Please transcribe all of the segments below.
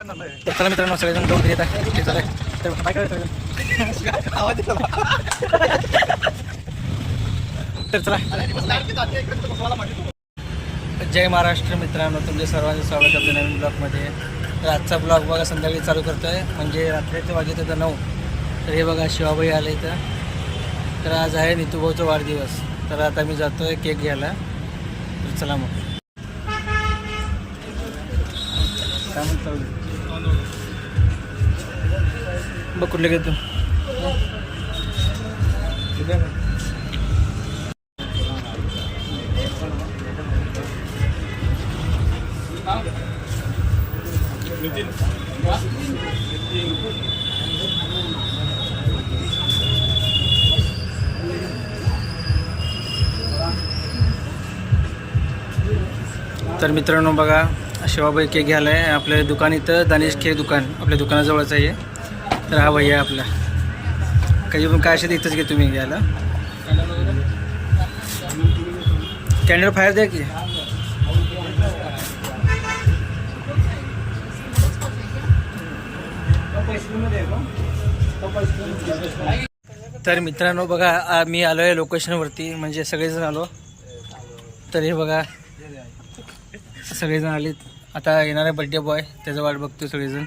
तर चला मित्रांनो सगळेजण दोन येत आहे. ते चालू आहे. तर आवाज येतो. तर चला. जय महाराष्ट्र मित्रांनो तुमचे सर्वांचं स्वागत आहे आपल्या नवीन ब्लॉगमध्ये. तर आजचा ब्लॉग बघा संध्याकाळी चालू करतो आहे म्हणजे रात्रीचे वाजत होतं नऊ. तर हे बघा शिवाबाई आले इथं. तर आज आहे नितूभाऊचा वाढदिवस. तर आता मी जातो आहे केक घ्यायला. तर चला मग. काय म्हणतो? बघ कुठले घेतो. तर मित्रांनो बघा शिवाबाई केक घ्यायला आहे आपल्या दुकान इथं दानेश केक दुकान. आपल्या दुकानाजवळच आहे तर हा भैया आपला. काही पण काय असेल इथंच घे तुम्ही घ्यायला. कॅन्डल फायर द्या की. तर मित्रांनो बघा मी आलो आहे लोकेशनवरती. म्हणजे सगळेजण आलो. तर हे बघा. सगळेजण आलेत. आता येणार आहे बड्डे बॉय त्याचा वाट बघतो सगळेजण.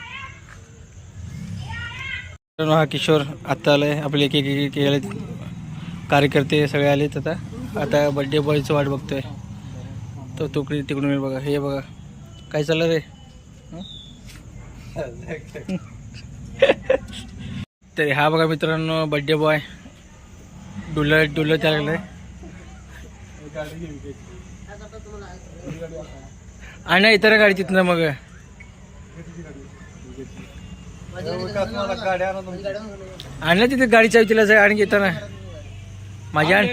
हा किशोर आत्ता आलाय. आपले एक एक आले कार्यकर्ते सगळे आलेत आता. आता बड्डे बॉयचं वाट बघतोय. तो तुकडी तिकडून बघा. हे बघा. काय चाललं रे? हं? तर हा बघा मित्रांनो बड्डे बॉय डुल डुलत त्या लागलाय. आणि इतर गाडी तिथनं मग. आणलं तिथे गाडी चावी तिला जाय आणि घेताना माझ्या आण.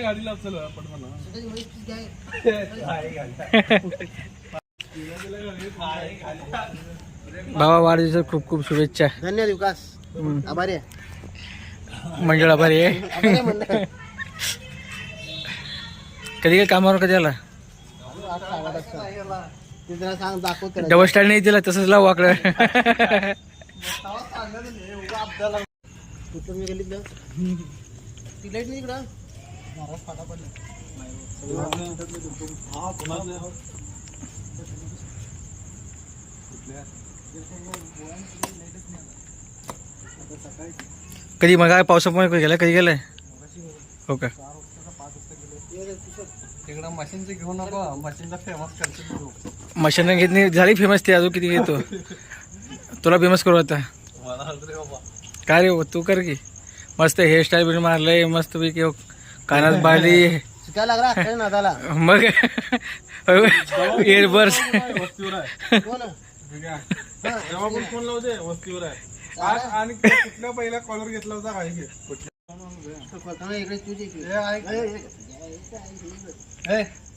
बाबा वाढदिवसात खूप खूप शुभेच्छा. धन्यवाद विकास. आभारी आहे. मंडळ आभारी आहे. कधी काय कामावर कधी आला. ते जरा सांग दाखव त्याला. डबल स्टँड नाही दिला तसंच लाव वाकडं कुठं मी गल्लीतलं? ती लाइट नाही इकडं कधी मग काय पावसामुळे कधी गेलाय कधी गेलाय हो का तिकडं मशीनचं घेऊ नको मशीनचा फेमस करतो मशीन घेतली झाली फेमस ती अजून किती घेतो? तुला फेमस करू आता. काय रे हो, तू कर की. मस्त हेअरस्टाईल बिन मारलंय मस्त पैकी. कानात बाली. मग पण फोन लावते वस्तीवर आहे. आज आणि कुठल्या पहिला कॉलर घेतला होता? काय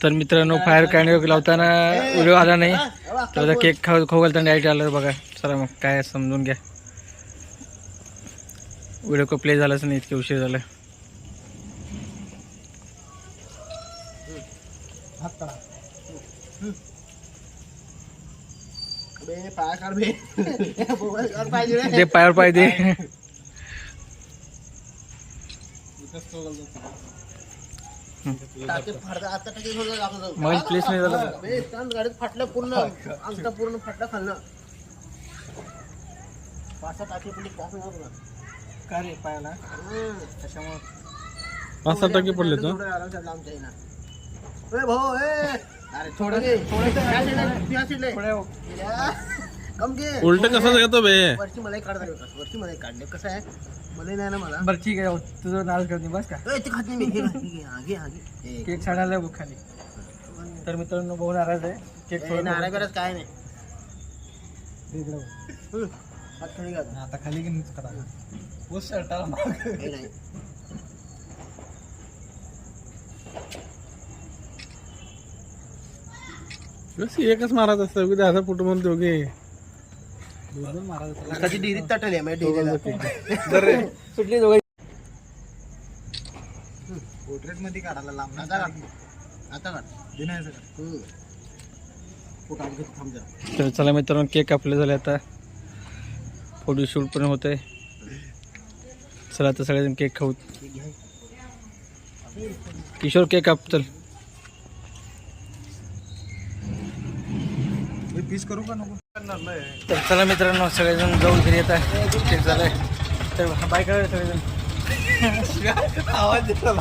तर मित्रांनो फायर कॅन्ड लावताना व्हिडिओ आला नाही तर केक खाऊ खाऊ घालताना डायरेक्ट आलं बघा चला मग काय समजून घ्या व्हिडिओ को प्ले झालाच नाही इतके उशीर झाला हात काढा. हम्म. बे, पाय काढ बे. मोबाईल काढ पाहिजे मग प्लेस नाही झालं गाडीत फाटलं पूर्ण. अंगठा पूर्ण फाटलं खाल्लं पाच सहा टाके पडली पाच नाही आपलं. का रे पायाला? हम्म. त्याच्यामुळे पाच सहा टक्के पडले तर थोडं आरामशीर लांब जाईना. ए भाऊ ए. अरे थोडं थोडं उलट कसं येतो बे? वरची मलाही काढता येतात वरची मलाही काढले. कसं आहे? मला नाही ना मला? बरं ठीक आहे. तुझं नाव करते. बस का? ए, ते खात नाही मी. घे घे, घे हा, घे हा, घे. ए, केक छाडायला बघ खाली. तर मित्रांनो बहु नाराज आहे. केक ए, थोडं नारळ बिरळ काय नाही. इकडं बघ. हम्म. हात खाली घाल. आता खाली घेऊन करा. हे नाही. बस एकच मारत असतं. की त्याचा फोटो म्हणून दोघे. कधी डिरीत तटले म्हणजे डिरीला सुटली दोघं. पोर्ट्रेटमध्ये काढायला लांब आता काढ. आता जरा. तर चला मित्रांनो केक कापले झाले आता. फोटोशूट पण होत आहे चला आता सगळेजण केक खाऊ किशोर केक काप चल. पीस करू का नको? तर चला मित्रांनो सगळेजण जाऊ घरी येत आहे. केक झालंय. तर बाय करा सगळेजण. आवाज येतो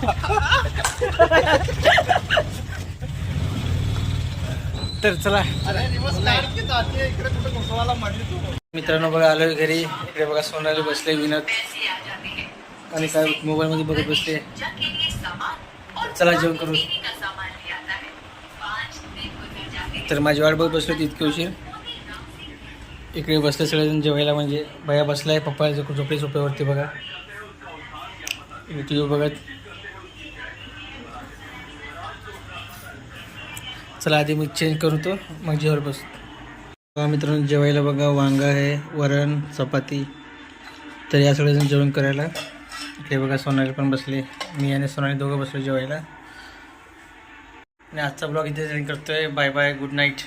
तर चला. मित्रांनो बघा आलोय घरी. इकडे बघा सोनाली बसले विनत आणि काय मोबाईल मध्ये बघत बसले. चला जेवण करू तर माझी वाट बघत बसलो इतके उशीर. इकडे बसले सगळेजण जेवायला म्हणजे भया आहे पप्पा झोपडे झोपेवरती बघा. टी बघत. चला आधी मी चेंज करतो मग जेवर बस. मित्रांनो जेवायला बघा वांगा आहे वरण चपाती. तर या सगळेजण जेवण करायला. इकडे बघा सोनाली पण बसले. मी आणि सोनाली दोघं बसलो जेवायला. आणि आजचा ब्लॉग इथे करतो करतोय. Bye bye good night